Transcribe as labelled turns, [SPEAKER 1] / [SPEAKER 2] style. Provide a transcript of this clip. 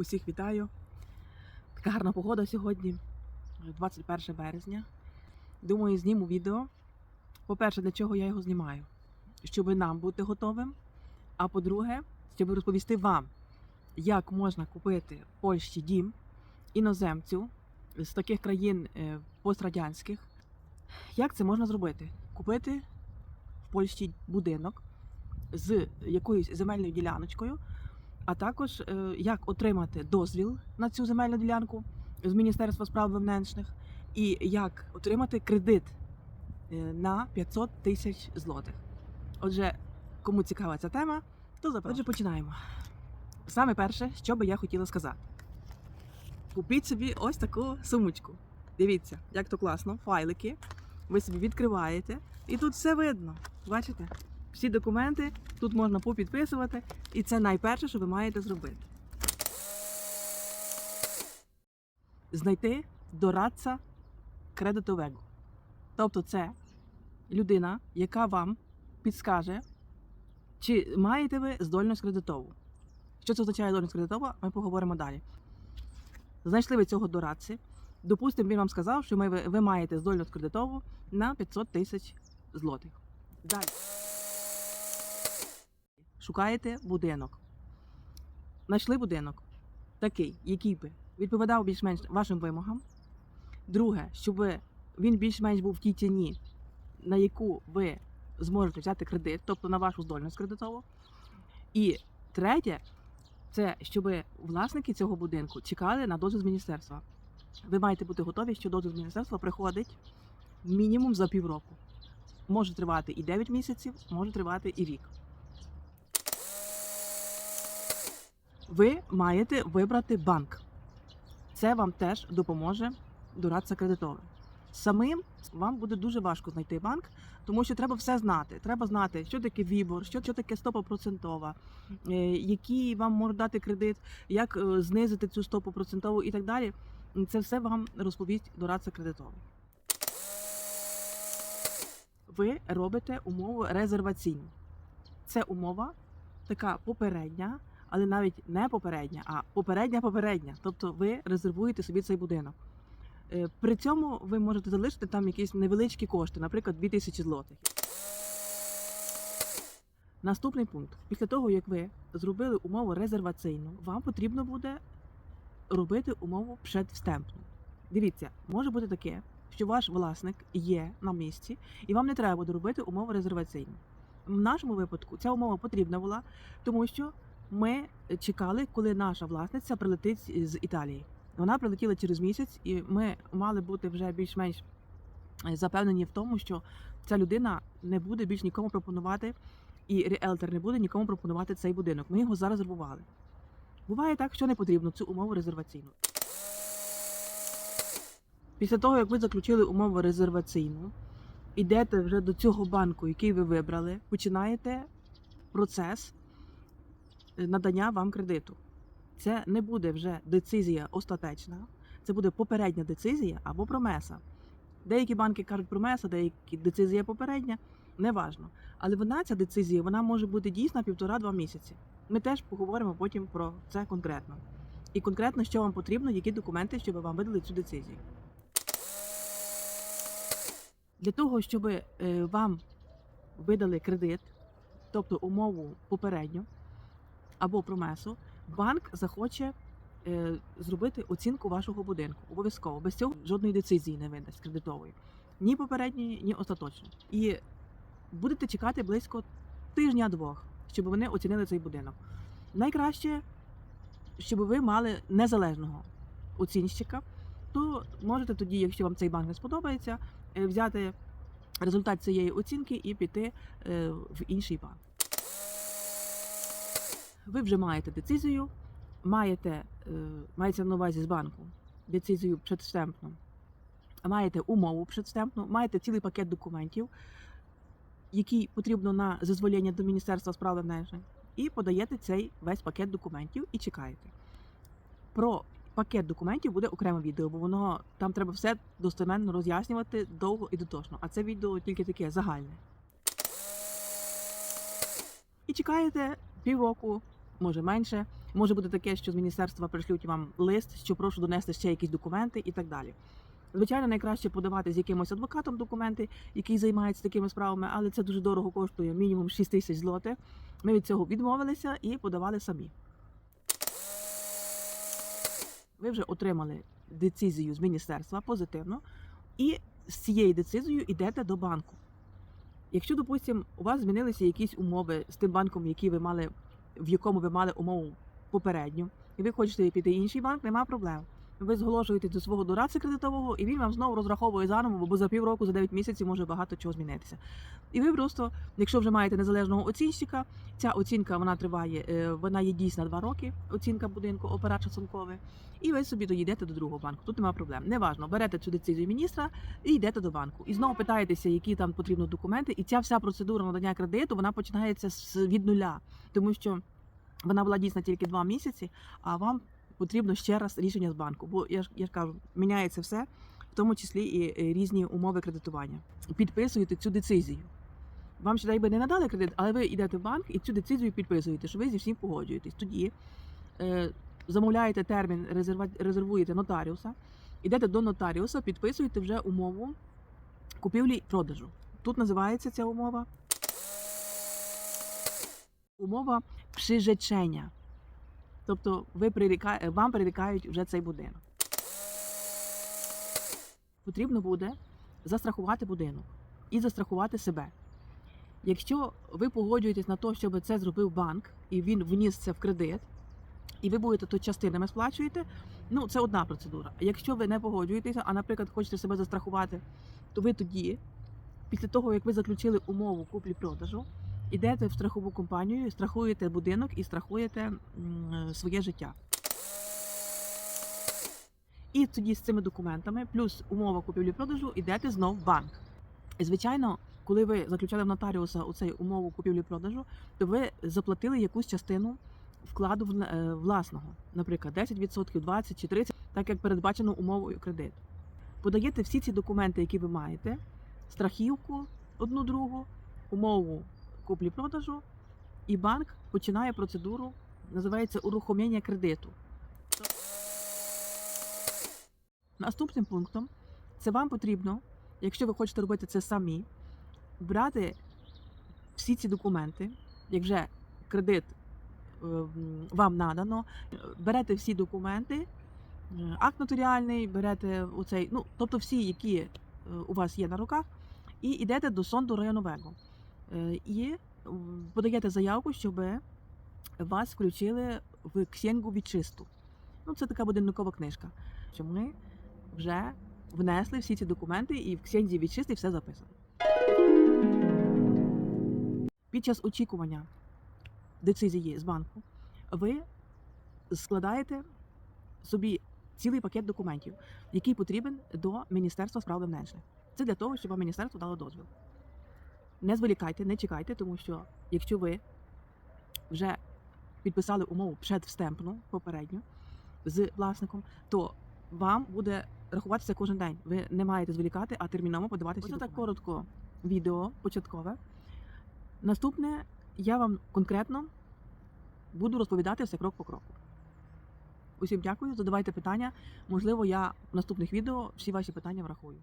[SPEAKER 1] Усіх вітаю. Така гарна погода сьогодні, 21 березня. Думаю, зніму відео. По-перше, для чого я його знімаю? Щоб нам бути готовим. А по-друге, щоб розповісти вам, як можна купити в Польщі дім іноземцю з таких країн е, пострадянських. Як це можна зробити? Купити в Польщі будинок з якоюсь земельною діляночкою, а також е, як отримати дозвіл на цю земельну ділянку з Міністерства справ внутрішніх, і як отримати кредит е, на 500 тисяч злотих. Отже, кому цікава ця тема, то запрошую. Отже, починаємо. Саме перше, що би я хотіла сказати: купіть собі ось таку сумочку. Дивіться, як то класно, файлики. Ви собі відкриваєте, і тут все видно. Бачите? Всі документи тут можна попідписувати, і це найперше, що ви маєте зробити. Знайти дорадця кредитового. Тобто це людина, яка вам підскаже, чи маєте ви здольність кредитову. Що це означає здольність кредитова, ми поговоримо далі. Знайшли ви цього дорадці. Допустимо, він вам сказав, що ви, маєте здольність кредитову на 500 тисяч злотих. Далі. Шукаєте будинок. Знайшли будинок такий, який би відповідав більш-менш вашим вимогам. Друге, щоб він більш-менш був в тій ціні, на яку ви зможете взяти кредит, тобто на вашу здольність кредитову. І третє, це щоб власники цього будинку чекали на дозвіл з міністерства. Ви маєте бути готові, що дозвіл з міністерства приходить мінімум за півроку. Може тривати і 9 місяців, може тривати і рік. Ви маєте вибрати банк. Це вам теж допоможе дорадця кредитовий. Самим вам буде дуже важко знайти банк, тому що треба все знати. Треба знати, що таке вібор, що, що таке стопа процентова, е, який вам може дати кредит, як е, знизити цю стопу процентову і так далі. Це все вам розповість дорадця кредитовий. Ви робите умову резерваційну. Це умова така попередня, але навіть не попередня, а попередня попередня. Тобто ви резервуєте собі цей будинок. Е, При цьому ви можете залишити там якісь невеличкі кошти, наприклад, 2000 злотих. Наступний пункт. Після того, як ви зробили умову резерваційну, вам потрібно буде робити умову предвстемпну. Дивіться, може бути таке, що ваш власник є на місці, і вам не треба буде робити умову резерваційну. В нашому випадку ця умова потрібна була, тому що ми чекали, коли наша власниця прилетить з Італії. Вона прилетіла через місяць, і ми мали бути вже більш-менш е, запевнені в тому, що ця людина не буде більш нікому пропонувати, і ріелтор не буде нікому пропонувати цей будинок. Ми його зарезервували. Буває так, що не потрібно цю умову резерваційну. Після того, як ви заключили умову резерваційну, йдете вже до цього банку, який ви вибрали, починаєте процес надання вам кредиту. Це не буде вже децизія остаточна, це буде попередня децизія або промеса. Деякі банки кажуть промеса, деякі децизія попередня, неважно. Але вона, ця децизія, вона може бути дійсна півтора-два місяці. Ми теж поговоримо потім про це конкретно. І конкретно, що вам потрібно, які документи, щоб вам видали цю децизію. Для того, щоб е, вам видали кредит, тобто умову попередню або промесу, банк захоче е, зробити оцінку вашого будинку. Обов'язково. Без цього жодної децизії не видасть кредитової. Ні попередньої, ні остаточної. І будете чекати близько тижня-двох, щоб вони оцінили цей будинок. Найкраще, щоб ви мали незалежного оцінщика, то можете тоді, якщо вам цей банк не сподобається, е, взяти результат цієї оцінки і піти е, в інший банк. Ви вже маєте децизію, маєте, е, мається на увазі з банку децизію предстемпну, маєте умову предстемпну, маєте цілий пакет документів, який потрібно на зазволення до Міністерства справ внутрішніх, і подаєте цей весь пакет документів і чекаєте. Про пакет документів буде окреме відео, бо воно там треба все достеменно роз'яснювати довго і дотошно. А це відео тільки таке загальне. І чекаєте півроку, може менше. Може бути таке, що з міністерства пришлють вам лист, що прошу донести ще якісь документи і так далі. Звичайно, найкраще подавати з якимось адвокатом документи, який займається такими справами, але це дуже дорого коштує, мінімум 6 тисяч злотих. Ми від цього відмовилися і подавали самі. Ви вже отримали децизію з міністерства позитивно, і з цією децизією йдете до банку. Якщо, допустимо, у вас змінилися якісь умови з тим банком, який ви мали, в якому ви мали умову попередню, і ви хочете піти інший банк, немає проблем. Ви зголошуєте до свого дорадця кредитового, і він вам знову розраховує заново, бо за півроку, за 9 місяців може багато чого змінитися. І ви просто, якщо вже маєте незалежного оцінщика, ця оцінка вона триває, е, вона є дійсна 2 роки, оцінка будинку, оператор сумковий, і ви собі доїдете до другого банку. Тут немає проблем. Неважно, берете цю децизію міністра і йдете до банку. І знову питаєтеся, які там потрібно документи. І ця вся процедура надання кредиту вона починається з від нуля, тому що вона була дійсна тільки два місяці, а вам потрібно ще раз рішення з банку. Бо я ж я ж кажу, міняється все, в тому числі і е, різні умови кредитування. Підписуєте цю децизію. Вам ще дай би не надали кредит, але ви йдете в банк і цю децизію підписуєте, що ви зі всім погоджуєтесь. Тоді е, замовляєте термін, резервуєте нотаріуса, йдете до нотаріуса, підписуєте вже умову купівлі продажу. Тут називається ця умова умова прижечення. Тобто ви приріка... вам прирікають вже цей будинок. Потрібно буде застрахувати будинок і застрахувати себе. Якщо ви погоджуєтесь на те, щоб це зробив банк, і він вніс це в кредит, і ви будете то частинами сплачуєте, ну це одна процедура. Якщо ви не погоджуєтеся, а, наприклад, хочете себе застрахувати, то ви тоді, після того як ви заключили умову куплі-продажу, ідете в страхову компанію, страхуєте будинок і страхуєте своє життя. І тоді з цими документами, плюс умова купівлі-продажу, йдете знов в банк. І звичайно, коли ви заключали в нотаріуса у цей умову купівлі-продажу, то ви заплатили якусь частину вкладу е, власного, наприклад, 10%, 20 чи 30, так як передбачено умовою кредиту. Подаєте всі ці документи, які ви маєте, страхівку одну другу, умову куплі-продажу, і банк починає процедуру, називається урухомлення кредиту. Наступним пунктом це вам потрібно, якщо ви хочете робити це самі, брати всі ці документи, як вже кредит е, вам надано, берете всі документи, е, акт нотаріальний, берете оцей, ну тобто всі, які е, у вас є на руках, і йдете до сонду районового. Е, І подаєте заявку, щоб вас включили в ксенгу відчисту. Ну, це така будинкова книжка. Що ми вже внесли всі ці документи і в ксензі відчисти все записано. Під час очікування децизії з банку ви складаєте собі цілий пакет документів, який потрібен до Міністерства справ внутрішніх. Це для того, щоб вам міністерство дало дозвіл. Не зволікайте, не чекайте, тому що якщо ви вже підписали умову предвстемпну попередньо з власником, то вам буде рахуватися кожен день. Ви не маєте зволікати, а терміново подавати всі Ось так коротко відео початкове. Наступне я вам конкретно буду розповідати все крок по кроку. Усім дякую, задавайте питання. Можливо, я в наступних відео всі ваші питання врахую.